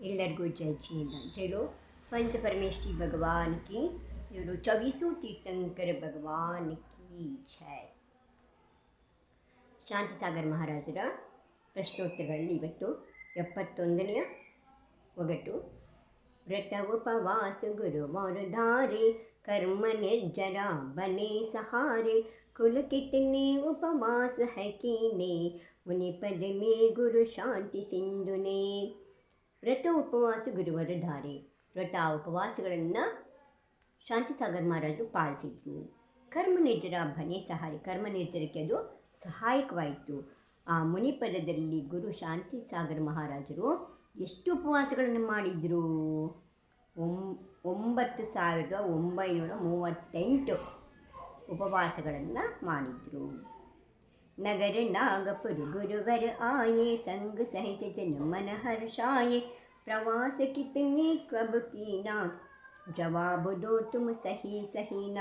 ಎಲ್ಲರಿಗೂ जय जिनेंद्र चलो पंच परमेष्ठी भगवान की ಇವರು ಚೌಬೀಸು ತೀರ್ಥಂಕರ ಭಗವಾನ್ ಕಿ ಜೈ ಶಾಂತಿಸಾಗರ್ ಮಹಾರಾಜರ ಪ್ರಶ್ನೋತ್ತರಗಳಲ್ಲಿ ಇವತ್ತು ಎಪ್ಪತ್ತೊಂದನೆಯ ಒಗಟು ವ್ರತ ಉಪವಾಸ ಗುರುವಾರ ಧಾರೆ कर्म निर्जरा बने सहारे कुल कितने उपवास है कीने मुनि पद में गुरु शांति ಸಿಂಧುನೆ ವ್ರತ ಉಪವಾಸ ಗುರುವರ ಧಾರೆ ವ್ರತ ಉಪವಾಸಗಳನ್ನು ಶಾಂತಿಸಾಗರ್ ಮಹಾರಾಜರು ಪಾಲಿಸಿದ್ರು. ಕರ್ಮ ನಿರ್ಜರ ಸಹಾರಿ. ಕರ್ಮ ನಿರ್ಜರಕ್ಕೆ ಅದು ಸಹಾಯಕವಾಯಿತು. ಆ ಮುನಿಪದದಲ್ಲಿ ಗುರು ಶಾಂತಿ ಶಾಂತಿಸಾಗರ್ ಮಹಾರಾಜರು ಎಷ್ಟು ಉಪವಾಸಗಳನ್ನು ಮಾಡಿದರು? ಒಂ, ಒಂಬತ್ತು ಸಾವಿರದ ಒಂಬೈನೂರ ಮೂವತ್ತೆಂಟು ಉಪವಾಸಗಳನ್ನು ಮಾಡಿದರು. ನಗರ ನಾಗಪುರ ಗುರುವರ ಆಯೆ, ಸಂಘ ಸಹಿತ ಜನ ಮನಹರ್ಷಾಯೆ ಪ್ರವಾಸ प्रवास कितने कब कीना जवाब ಸಹಿ तुम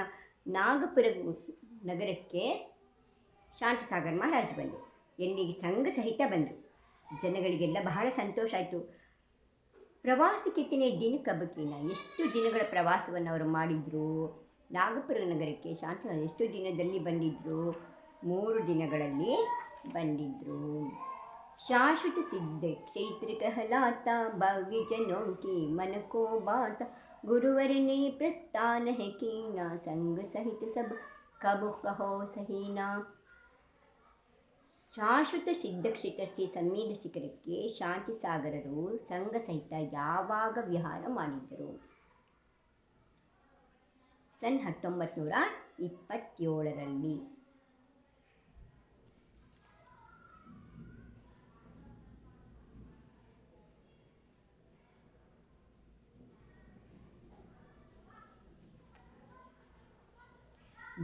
ನಾಗಪುರ ನಗರಕ್ಕೆ ಶಾಂತಸಾಗರ್ ಮಹಾರಾಜ್ ಬಂದರು ಎಲ್ಲಿಗೆ ಸಂಘ ಸಹಿತ ಬಂದರು ಜನಗಳಿಗೆಲ್ಲ ಬಹಳ ಸಂತೋಷ ಆಯಿತು. ಪ್ರವಾಸ ಕಿತ್ತಿನ ದಿನ ಕಬ್ಬಕಿನ ಎಷ್ಟು ದಿನಗಳ ಪ್ರವಾಸವನ್ನು ಅವರು ಮಾಡಿದರು? ನಾಗಪುರ ನಗರಕ್ಕೆ ಶಾಂತ ಎಷ್ಟು ದಿನದಲ್ಲಿ ಬಂದಿದ್ದರು ಮೂರು ದಿನಗಳಲ್ಲಿ ಬಂದಿದ್ದರು ಶಾಶ್ವತ ಸಿದ್ಧ ಕ್ಷೈತ್ರಿಕ ಹಲಾಟ ಭವ್ಯ ಜನೋಂಕಿ ಮನಕೋ ಬಾಟ ಗುರುವರನೇ ಪ್ರಸ್ಥಾನ ಹೆಕೀನ, ಸಂಘ ಸಹಿತ ಸಬ್ ಕಬು ಕಹೋ ಸಹೀನ. ಶಾಶ್ವತ ಸಿದ್ಧ ಸಿದ್ಧಕ್ಷೇತ್ರಸಿ ಸಮ್ಮೇದ ಶಿಖರಕ್ಕೆ ಶಾಂತಿ ಸಾಗರರು ಸಂಘ ಸಹಿತ ಯಾವಾಗ ವಿಹಾರ ಮಾಡಿದ್ದರು ಸನ್ ಹತ್ತೊಂಬತ್ತು ನೂರ ಇಪ್ಪತ್ತೇಳರಲ್ಲಿ.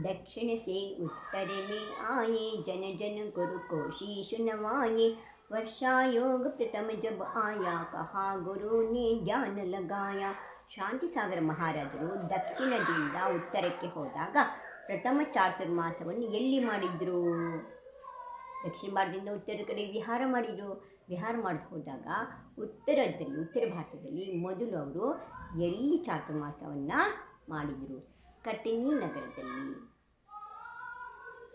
दक्षिण से उत्तर में आए जन जन गुरु को शीश नवाए वर्षा योग प्रथम जब आया कहा गुरु ने ध्यान लगाया ಶಾಂತಿ ಸಾಗರ ಮಹಾರಾಜರು ದಕ್ಷಿಣದಿಂದ ಉತ್ತರಕ್ಕೆ ಹೋದಾಗ ಪ್ರಥಮ ಚಾತುರ್ಮಾಸವನ್ನು ಎಲ್ಲಿ ಮಾಡಿದ್ರು ದಕ್ಷಿಣ ಭಾರತದಿಂದ ಉತ್ತರ ಕಡೆ ವಿಹಾರ ಮಾಡಿದರು ವಿಹಾರ ಮಾಡಿ ಹೋದಾಗ ಉತ್ತರದಲ್ಲಿ ಉತ್ತರ ಭಾರತದಲ್ಲಿ ಮೊದಲು ಅವರು ಎಲ್ಲಿ ಚಾತುರ್ಮಾಸವನ್ನು ಮಾಡಿದರು ಕಟನಿ ನಗರದಲ್ಲಿ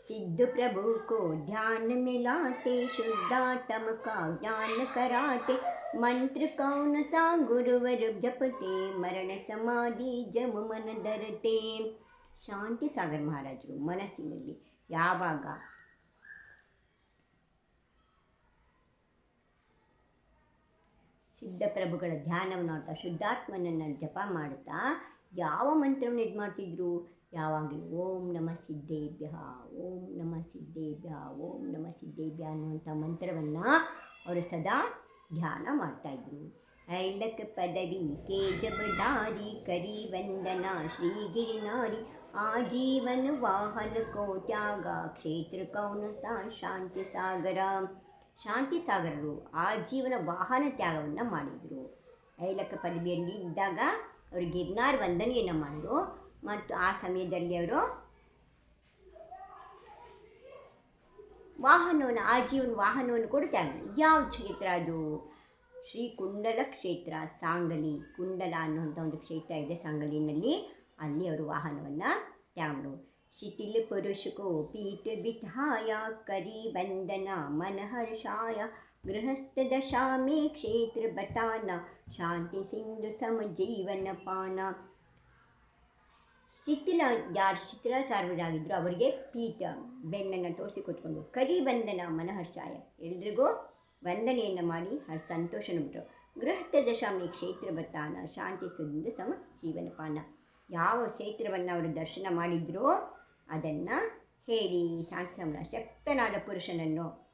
सिद्ध प्रभु को ध्यान में लाते शुद्धात्म का ज्ञान कराते मंत्र कौन सा गुरुवर जपते मरण समाधि जम मन धरते ಶಾಂತಿ ಸಾಗರ್ ಮಹಾರಾಜರು ಮನಸ್ಸಿನಲ್ಲಿ ಯಾವಾಗ ಸಿದ್ಧಪ್ರಭುಗಳ ಧ್ಯಾನವನ್ನು ಮಾಡ್ತಾ ಶುದ್ಧಾತ್ಮನನ್ನು ಜಪ ಮಾಡ್ತಾ ಯಾವ ಮಂತ್ರವನ್ನು ಇದು ಮಾಡ್ತಿದ್ರು? ಯಾವಾಗಲೂ ಓಂ ನಮ ಸಿದ್ದೇಭ್ಯ, ಓಂ ನಮ ಸಿದ್ದೇಭ್ಯ, ಓಂ ನಮ ಸಿದ್ದೇಭ್ಯ ಅನ್ನುವಂಥ ಮಂತ್ರವನ್ನು ಅವರು ಸದಾ ಧ್ಯಾನ ಮಾಡ್ತಾಯಿದ್ರು ಐಲಕ ಪದವಿ ಕೆ ಜಬ ಡಾರಿ ಕರಿ ವಂದನ ಶ್ರೀಗಿರಿ ನಾರಿ ಆಜೀವನ ವಾಹನ ಕೋಟ್ಯಾಗ ಕ್ಷೇತ್ರ ಕೌನತ ಶಾಂತಿ ಸಾಗರ. ಶಾಂತಿ ಸಾಗರರು ಆಜೀವನ ವಾಹನ ತ್ಯಾಗವನ್ನು ಮಾಡಿದರು. ಐಲಕ ಪದವಿಯಲ್ಲಿ ಇದ್ದಾಗ ಅವರು ಗಿರ್ನಾರ್ ವಂದನೆಯನ್ನು ಮಾಡಿದ್ರು ಮತ್ತು ಆ ಸಮಯದಲ್ಲಿ ಅವರು ವಾಹನವನ್ನು ಆ ಜೀವನ ವಾಹನವನ್ನು ಕೊಡ್ತಾರೆ ಯಾವ ಕ್ಷೇತ್ರ ಅದು? ಶ್ರೀ ಕುಂಡಲ ಕ್ಷೇತ್ರ, ಸಾಂಗಲಿ. ಕುಂಡಲ ಅನ್ನುವಂಥ ಒಂದು ಕ್ಷೇತ್ರ ಇದೆ ಸಾಂಗಲಿನಲ್ಲಿ. ಅಲ್ಲಿ ಅವರು ವಾಹನವನ್ನು ತ್ಯಾಗಲು ಶಿಥಿಲ ಪುರುಷಕೋ ಪೀಠ ಬಿಠಾಯ, ಕರಿ ವಂದನ ಮನಹರ್ಷಾಯ. ಗೃಹಸ್ಥ ದಶಾಮಿ ಕ್ಷೇತ್ರ ಬಟಾನ, ಶಾಂತಿ ಸಿಂಧು ಸಮ ಜೀವನ ಪಾನ. ಶಿಥಿಲ, ಯಾರು ಶಿಥಿಲಾಚಾರ್ಯರಾಗಿದ್ದರು ಅವರಿಗೆ ಪೀಠ, ಬೆನ್ನನ್ನು ತೋರಿಸಿ ಕೊಟ್ಕೊಂಡು ಕರಿ ವಂದನ ಮನಹರ್ಷಾಯ. ಎಲ್ರಿಗೂ ವಂದನೆಯನ್ನು ಮಾಡಿ ಹರ್ ಸಂತೋಷನ ಬಿಟ್ಟರು ಗೃಹಸ್ಥ ದಶಾಮಿ ಕ್ಷೇತ್ರ ಬತ್ತಾನ ಶಾಂತಿ ಸಿಂಧು ಸಮ ಜೀವನ ಪಾನ. ಯಾವ ಕ್ಷೇತ್ರವನ್ನು ಅವರು ದರ್ಶನ ಮಾಡಿದ್ರೋ ಅದನ್ನು ಹೇಳಿ ಶಾಂತಿ ಸಮರ ಶಕ್ತನಾದ ಪುರುಷನನ್ನು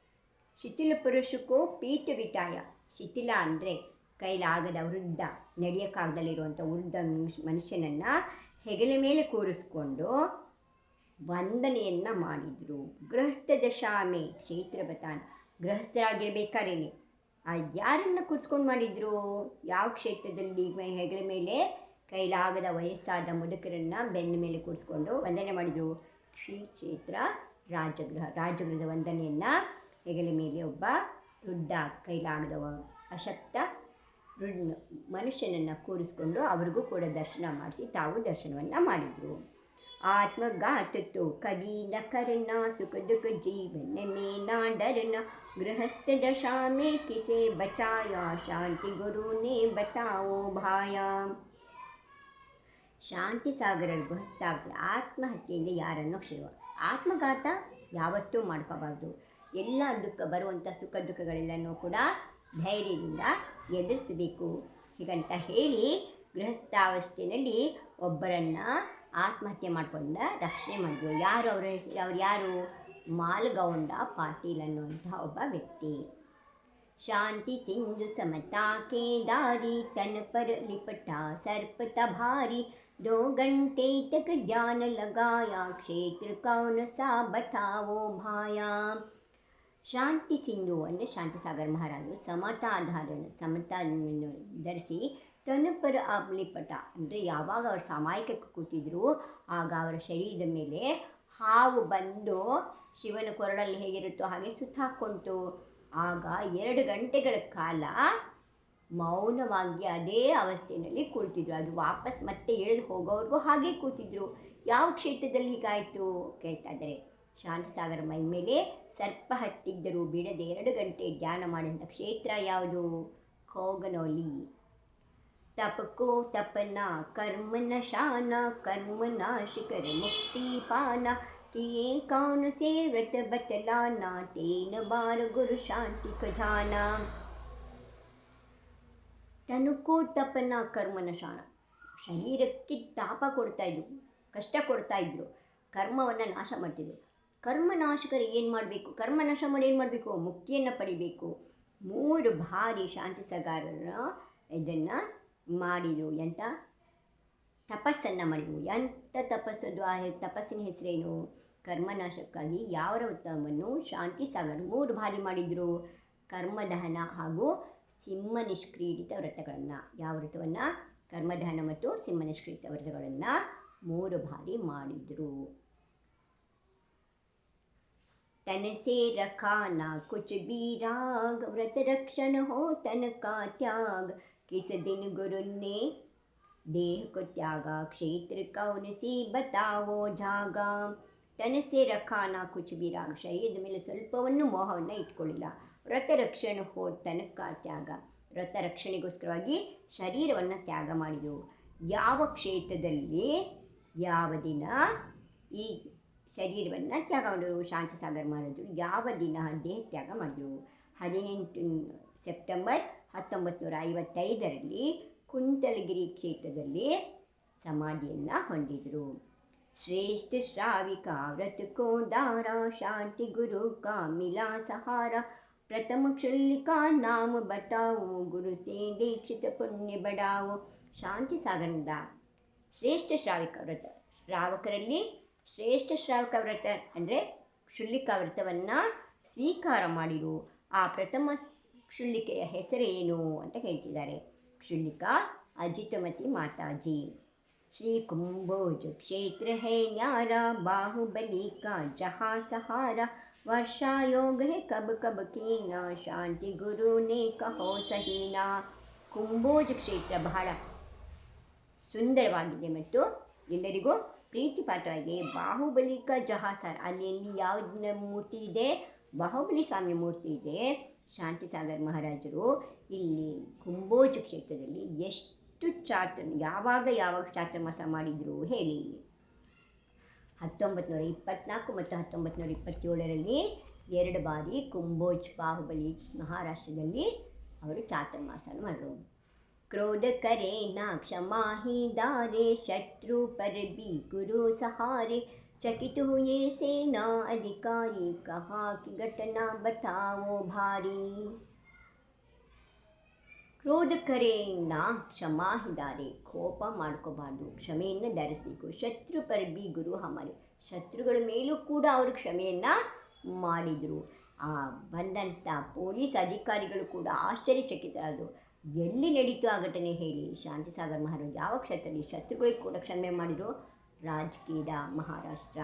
ಶಿಥಿಲ ಪುರುಷಕ್ಕೂ ಪೀಠ ವಿಟಾಯ. ಶಿಥಿಲ ಅಂದರೆ ಕೈಲಾಗದ ವೃದ್ಧ. ನಡೆಯೋಕ್ಕಾಗದಲ್ಲಿರುವಂಥ ವೃದ್ಧ ಮನುಷ್ಯನನ್ನು ಹೆಗಲ ಮೇಲೆ ಕೂರಿಸ್ಕೊಂಡು ವಂದನೆಯನ್ನು ಮಾಡಿದರು. ಗೃಹಸ್ಥ ದಶಾಮೆ ಕ್ಷೇತ್ರ ಬತಾನ್ ಗೃಹಸ್ಥರಾಗಿರ್ಬೇಕಾರೇನೆ? ಆ ಯಾರನ್ನು ಕೂರಿಸ್ಕೊಂಡು ಮಾಡಿದರು? ಯಾವ ಕ್ಷೇತ್ರದಲ್ಲಿ ಹೆಗಲ ಮೇಲೆ ಕೈಲಾಗದ ವಯಸ್ಸಾದ ಮುದುಕರನ್ನು ಬೆನ್ನ ಮೇಲೆ ಕೂರಿಸ್ಕೊಂಡು ವಂದನೆ ಮಾಡಿದರು? ಶ್ರೀ ಕ್ಷೇತ್ರ ರಾಜಗೃಹ ರಾಜಗೃಹದ ವಂದನೆಯನ್ನು ಹೆಗಲ ಮೇಲೆ ಒಬ್ಬ ವೃದ್ಧ ಕೈಲಾಗದವ ಅಶಕ್ತ ವೃದ್ಧ ಮನುಷ್ಯನನ್ನು ಕೂರಿಸ್ಕೊಂಡು ಅವ್ರಿಗೂ ಕೂಡ ದರ್ಶನ ಮಾಡಿಸಿ ತಾವು ದರ್ಶನವನ್ನು ಮಾಡಿದರು. ಆತ್ಮಗಾತುತ್ತು ಕವೀನ ಕರ್ಣ ಸುಖ ದುಃಖ ಜೀವನ ಮೇನಾ ಡರನ ಗೃಹಸ್ಥ ದಶಾ ಮೇ ಕಿಸೆ ಬಚಾಯ ಶಾಂತಿ ಗುರುನೇ ಬಟಾವೋ ಭಾಯ. ಶಾಂತಿ ಸಾಗರ ಗೃಹಸ್ಥಾಗ್ರೆ ಆತ್ಮಹತ್ಯೆಯಿಂದ ಯಾರನ್ನು ಕ್ಷೇಮ, ಆತ್ಮಘಾತ ಯಾವತ್ತೂ ಮಾಡ್ಕೋಬಾರ್ದು. ಎಲ್ಲ ದುಃಖ ಬರುವಂಥ ಸುಖ ದುಃಖಗಳೆಲ್ಲನೂ ಕೂಡ ಧೈರ್ಯದಿಂದ ಎದುರಿಸಬೇಕು ಹೀಗಂತ ಹೇಳಿ ಗೃಹಸ್ಥಾವಸ್ಥೆಯಲ್ಲಿ ಒಬ್ಬರನ್ನು ಆತ್ಮಹತ್ಯೆ ಮಾಡ್ಕೊಂಡ ರಕ್ಷಣೆ ಮಾಡಿದ್ರು ಯಾರು ಅವರ ಹೆಸರು ಅವ್ರು ಯಾರು ಮಾಲ್ಗೌಂಡ ಪಾಟೀಲ್ ಅನ್ನುವಂತಹ ಒಬ್ಬ ವ್ಯಕ್ತಿ शांति सिंधु समता के दारी तन पर लिपटा सर्प तभारी दो घंटे तक ध्यान लगाया क्षेत्र कौन सा बताओ भाया ಶಾಂತಿ ಸಿಂಧು ಅಂದರೆ ಶಾಂತಿಸಾಗರ್ ಮಹಾರಾಜರು ಸಮತಾಧಾರ ಸಮತವನ್ನು ಧರಿಸಿ ತನುಪರ ಅಮ್ಲಿಪಟ ಅಂದರೆ ಯಾವಾಗ ಅವರು ಸಾಮಾಯಿಕಕ್ಕೆ ಕೂತಿದ್ರು, ಆಗ ಅವರ ಶರೀರದ ಮೇಲೆ ಹಾವು ಬಂದು ಶಿವನ ಕೊರಳಲ್ಲಿ ಹೇಗಿರುತ್ತೋ ಹಾಗೆ ಸುತ್ತಾಕ್ಕೊಂತು ಆಗ ಎರಡು ಗಂಟೆಗಳ ಕಾಲ ಮೌನವಾಗಿ ಅದೇ ಅವಸ್ಥೆಯಲ್ಲಿ ಕೂಳ್ತಿದ್ರು ಅದು ವಾಪಸ್ ಮತ್ತೆ ಎಳೆದು ಹೋಗೋವ್ರಿಗೂ ಹಾಗೆ ಕೂತಿದ್ರು. ಯಾವ ಕ್ಷೇತ್ರದಲ್ಲಿ ಹೀಗಾಯಿತು? ಕೇಳ್ತಾ ಇದ್ದಾರೆ. ಶಾಂತಸಾಗರ ಮೈ ಮೇಲೆ ಸರ್ಪ ಹಟ್ಟಿದ್ದರು ಬಿಡದೆ ಎರಡು ಗಂಟೆ ಧ್ಯಾನ ಮಾಡಿದಂಥ ಕ್ಷೇತ್ರ ಯಾವುದು ಕೋಗನೋಲಿ ತಪಕೋ ತಪನ ಕರ್ಮನ ಶಾನ ಕರ್ಮನ ಶಿಖರ ಮುಕ್ತಿ ಪಾನ किए कौन से व्रत बतलाना तेन बार गुरु शांति खजाना ತನುಕೋ ತಪನ ಕರ್ಮನ ಶಾಣ ಶರೀರಕ್ಕೆ ತಾಪ ಕೊಡ್ತಾ ಇದ್ರು ಕಷ್ಟ ಕೊಡ್ತಾ ಇದ್ರು ಕರ್ಮವನ್ನು ನಾಶ ಮಾಡ್ತಿದ್ರು ಕರ್ಮನಾಶಕರು ಏನು ಮಾಡಬೇಕು? ಕರ್ಮನಾಶ ಮಾಡಿ ಏನು ಮಾಡಬೇಕು? ಮುಕ್ತಿಯನ್ನು ಪಡಿಬೇಕು. ಮೂರು ಬಾರಿ ಶಾಂತಿ ಸಗಾರರ ಇದನ್ನು ಮಾಡಿದರು. ಎಂಥ ತಪಸ್ಸನ್ನು ಮಾಡಿದರು. ಎಂಥ ತಪಸ್ಸದು? ಆ ತಪಸ್ಸಿನ ಹೆಸರೇನು? ಕರ್ಮನಾಶಕ್ಕಾಗಿ ಯಾವ ವ್ರತವನ್ನು ಶಾಂತಿ ಸಾಗರ ಮೂರು ಬಾರಿ ಮಾಡಿದರು. ಕರ್ಮದಹನ ಹಾಗೂ ಸಿಂಹ ನಿಷ್ಕ್ರೀಡಿತ ವ್ರತಗಳನ್ನು. ಯಾವ ವ್ರತವನ್ನು? ಕರ್ಮದಹನ ಮತ್ತು ಸಿಂಹ ನಿಷ್ಕ್ರೀಡಿತ ವ್ರತಗಳನ್ನು ಮೂರು ಬಾರಿ ಮಾಡಿದರು. तन से रखा ना कुछ भी राग व्रत रक्षण हो तन का त्याग किस दिन गुरु ने देह को त्यागा क्षेत्र कौन सी बताओ ಜಾಗ ತನಸೆ ರಖಾನ ಕುಚ್ ಬಿ ರಾಗ ಶರೀರದ ಮೇಲೆ ಸ್ವಲ್ಪವನ್ನು ಮೋಹವನ್ನು ಇಟ್ಕೊಳ್ಳಿಲ್ಲ ವ್ರತ ರಕ್ಷಣೆ ಹೋ ತನಕ ತ್ಯಾಗ ವ್ರತ ರಕ್ಷಣೆಗೋಸ್ಕರವಾಗಿ ಶರೀರವನ್ನು ತ್ಯಾಗ ಮಾಡಿದರು ಯಾವ ಕ್ಷೇತ್ರದಲ್ಲಿ ಯಾವ ದಿನ ಈ ಶರೀರವನ್ನು ತ್ಯಾಗ ಮಾಡಿದರು ಶಾಂತಿ ಸಾಗರ್ ಮಾಡಿದ್ರು. ಯಾವ ದಿನ? ದೇಹ ತ್ಯಾಗ ಮಾಡಿದರು. ಹದಿನೆಂಟು ಸೆಪ್ಟೆಂಬರ್ ಹತ್ತೊಂಬತ್ತು ನೂರ ಐವತ್ತೈದರಲ್ಲಿ ಕುಂತಲಗಿರಿ ಕ್ಷೇತ್ರದಲ್ಲಿ ಸಮಾಧಿಯನ್ನು ಹೊಂದಿದರು. ಶ್ರೇಷ್ಠ ಶ್ರಾವಿಕ, ವ್ರತಕೋದಾರ, ಶಾಂತಿ ಗುರು, ಕಾಮಿಲಾ ಸಹಾರ, ಪ್ರಥಮ ಕ್ಷುಲ್ಲಿಕಾ, ನಾಮ ಬಟಾವು, ಗುರು ಸೇ ದೀಕ್ಷಿತ ಪುಣ್ಯ ಬಡಾವು, ಶಾಂತಿ ಸಾಗರದ ಶ್ರೇಷ್ಠ ಶ್ರಾವಿಕ ವ್ರತ. ಶ್ರಾವಕರಲ್ಲಿ ಶ್ರೇಷ್ಠ ಶ್ರಾವಕ ವ್ರತ ಅಂದರೆ ಶುಲ್ಲಿಕ ವ್ರತವನ್ನು ಸ್ವೀಕಾರ ಮಾಡಿರು. ಆ ಪ್ರಥಮ ಶುಳ್ಳಿಕೆಯ ಹೆಸರೇನು ಅಂತ ಹೇಳ್ತಿದ್ದಾರೆ ಕ್ಷುಲ್ಲಿಕ ಅಜಿತಮತಿ ಮಾತಾಜಿ. ಶ್ರೀ ಕುಂಭೋಜ ಕ್ಷೇತ್ರ ಹೇ ನ್ಯಾರ, ಬಾಹುಬಲಿ ಕಾ ಜಹಾ ಸಹಾರ ವರ್ಷಾ ಯೋಗ ಹೇ ಕಬ್ ಕಬ ಕೀನ ಶಾಂತಿ ಗುರು ನೇ ಕಹೋ ಸಹೀನ ಕುಂಭೋಜ ಕ್ಷೇತ್ರ ಬಹಳ ಸುಂದರವಾಗಿದೆ ಮತ್ತು ಎಲ್ಲರಿಗೂ ಪ್ರೀತಿ ಪಾತ್ರವಾಗಿ ಬಾಹುಬಲಿಕ ಜಹಾಸರ್. ಅಲ್ಲಿ ಎಲ್ಲಿ ಮೂರ್ತಿ ಇದೆ? ಬಾಹುಬಲಿ ಸ್ವಾಮಿ ಮೂರ್ತಿ ಇದೆ. ಶಾಂತಿ ಸಾಗರ್ ಮಹಾರಾಜರು ಇಲ್ಲಿ ಕುಂಭೋಜ ಕ್ಷೇತ್ರದಲ್ಲಿ ಎಷ್ಟು ಚಾತ್ರ, ಯಾವಾಗ ಯಾವಾಗ ಚಾತ್ರಮಾಸ ಮಾಡಿದರು ಹೇಳಿ. ಹತ್ತೊಂಬತ್ತು ನೂರ ಇಪ್ಪತ್ತ್ನಾಲ್ಕು ಮತ್ತು ಹತ್ತೊಂಬತ್ತು ನೂರ ಇಪ್ಪತ್ತೇಳರಲ್ಲಿ ಎರಡು ಬಾರಿ ಕುಂಭೋಜ್ ಬಾಹುಬಲಿ ಮಹಾರಾಷ್ಟ್ರದಲ್ಲಿ ಅವರು ಚಾತುರ್ಮಾಸ ಮಾಡಿದ್ರು ಕ್ರೋಧ ಕರೆ ನಾ ಕ್ಷಮಾ ಹಿ ದಾರೆ ಶತ್ರು ಪರ ಬಿ ಗುರು ಸಹಾರೆ चकित हुए सेना अधिकारी कहा कि घटना बताओ भारी ಕ್ರೋಧ ಕರೆಯಿಂದ ಕ್ಷಮಾ ಹಿದಾರೆ ಕೋಪ ಮಾಡ್ಕೋಬಾರ್ದು ಕ್ಷಮೆಯನ್ನು ಧರಿಸಬೇಕು ಶತ್ರು ಪರ್ಬಿ ಗುರು ಹಮಾರಿ ಶತ್ರುಗಳ ಮೇಲೂ ಕೂಡ ಅವರು ಕ್ಷಮೆಯನ್ನು ಮಾಡಿದರು ಆ ಬಂದಂಥ ಪೊಲೀಸ್ ಅಧಿಕಾರಿಗಳು ಕೂಡ ಆಶ್ಚರ್ಯಚಕಿತರಾದರು ಎಲ್ಲಿ ನಡೀತು ಆ ಘಟನೆ ಹೇಳಿ? ಶಾಂತಿಸಾಗರ್ ಮಹಾರಾಜ್, ಯಾವ ಕ್ಷೇತ್ರದಲ್ಲಿ ಶತ್ರುಗಳಿಗೆ ಕೂಡ ಕ್ಷಮೆ ಮಾಡಿದರು ರಾಜಕೀಯ ಮಹಾರಾಷ್ಟ್ರ.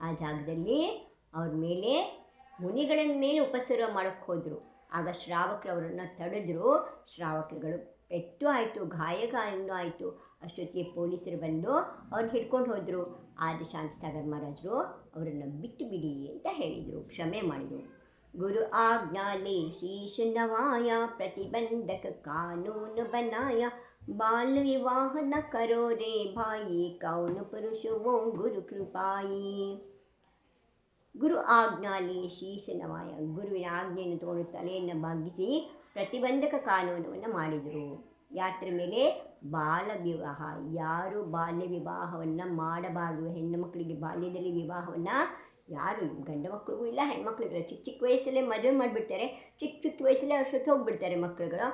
ಆ ಜಾಗದಲ್ಲಿ ಅವ್ರ ಮೇಲೆ ಮುನಿಗಳ ಮೇಲೆ ಉಪಸರ್ಗ ಮಾಡೋಕ್ಕೆ ಹೋದರು. ಆಗ ಶ್ರಾವಕರು ಅವರನ್ನು ತಡೆದ್ರು. ಶ್ರಾವಕರುಗಳು ಪೆಟ್ಟು ಆಯಿತು ಗಾಯ ಆಯಿತು. ಅಷ್ಟೊತ್ತಿಗೆ ಪೊಲೀಸರು ಬಂದು ಅವ್ರನ್ನ ಹಿಡ್ಕೊಂಡು ಹೋದರು. ಆದರೆ ಶಾಂತಿಸಾಗರ್ ಮಹಾರಾಜರು ಅವರನ್ನು ಬಿಟ್ಟು ಬಿಡಿ ಅಂತ ಹೇಳಿದರು. ಕ್ಷಮೆ ಮಾಡಿದರು. ಗುರು आज्ञा ले शीश नवाया प्रतिबंधक कानून बनाया बाल विवाह न करो रे ಕೃಪಾಯಿ ಗುರು ಆಜ್ಞಾಲಿ ಶೀಶ ನವಾಯ ಗುರುವಿನ ಆಜ್ಞೆಯನ್ನು ತಗೊಂಡು ತಲೆಯನ್ನು ಬಗ್ಗಿಸಿ ಪ್ರತಿಬಂಧಕ ಕಾನೂನವನ್ನು ಮಾಡಿದರು ಯಾತ್ರೆ ಮೇಲೆ ಬಾಲ ವಿವಾಹ ಯಾರು ಬಾಲ್ಯ ವಿವಾಹವನ್ನು ಮಾಡಬಾರದು ಹೆಣ್ಣು ಮಕ್ಕಳಿಗೆ ಬಾಲ್ಯದಲ್ಲಿ ವಿವಾಹವನ್ನು ಯಾರು ಗಂಡ ಮಕ್ಕಳಿಗೂ ಇಲ್ಲ, ಹೆಣ್ಮಕ್ಳಿಗೂ ಇಲ್ಲ. ಚಿಕ್ಕ ಚಿಕ್ಕ ವಯಸ್ಸಲ್ಲೇ ಮದುವೆ ಮಾಡಿಬಿಡ್ತಾರೆ. ಚಿಕ್ಕ ಚಿಕ್ಕ ವಯಸ್ಸಲ್ಲೇ ಅವ್ರು ಸತ್ತು ಹೋಗ್ಬಿಡ್ತಾರೆ ಮಕ್ಕಳುಗಳು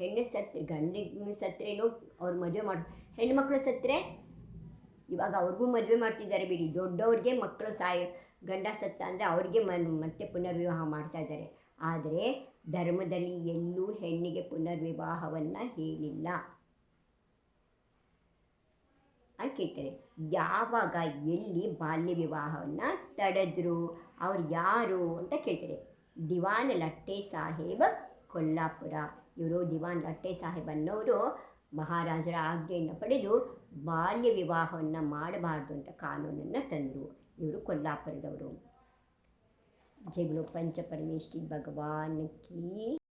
ಹೆಣ್ಣು ಸತ್ತು ಗಂಡಿನ ಸತ್ತರೇನು ಅವ್ರು ಮದುವೆ ಮಾಡಿ, ಹೆಣ್ಣು ಮಕ್ಕಳು ಸತ್ತರೆ ಇವಾಗ ಅವ್ರಿಗೂ ಮದುವೆ ಮಾಡ್ತಿದ್ದಾರೆ ಬಿಡಿ. ದೊಡ್ಡವ್ರಿಗೆ ಮಕ್ಕಳು ಸಾಯ ಗಂಡ ಸತ್ತ ಅಂದರೆ ಅವ್ರಿಗೆ ಮನ್, ಮತ್ತೆ ಪುನರ್ವಿವಾಹ ಮಾಡ್ತಾ ಇದ್ದಾರೆ. ಆದರೆ ಧರ್ಮದಲ್ಲಿ ಎಲ್ಲೂ ಹೆಣ್ಣಿಗೆ ಪುನರ್ವಿವಾಹವನ್ನು ಹೇಳಿಲ್ಲ. ಅಂತ ಕೇಳ್ತಾರೆ ಯಾವಾಗ, ಎಲ್ಲಿ ಬಾಲ್ಯ ವಿವಾಹವನ್ನು ತಡೆದ್ರು, ಅವ್ರು ಯಾರು ಅಂತ ಕೇಳ್ತಾರೆ ದಿವಾನ್ ಲಟ್ಟೆ ಸಾಹೇಬ್ ಕೊಲ್ಲಾಪುರ. ಇವರು ದಿವಾನ್ ಲಟ್ಟೆ ಸಾಹೇಬ್ ಅನ್ನೋರು ಮಹಾರಾಜರ ಆಜ್ಞೆಯನ್ನು ಪಡೆದು ಬಾಲ್ಯ ವಿವಾಹವನ್ನು ಮಾಡಬಾರ್ದು ಅಂತ ಕಾನೂನನ್ನು ತಂದರು. ಇವರು ಕೊಲ್ಲಾಪುರದವರು. ಜಗಳು ಪಂಚಪರಮೇಶ್ವರಿ ಭಗವಾನ್ ಕಿ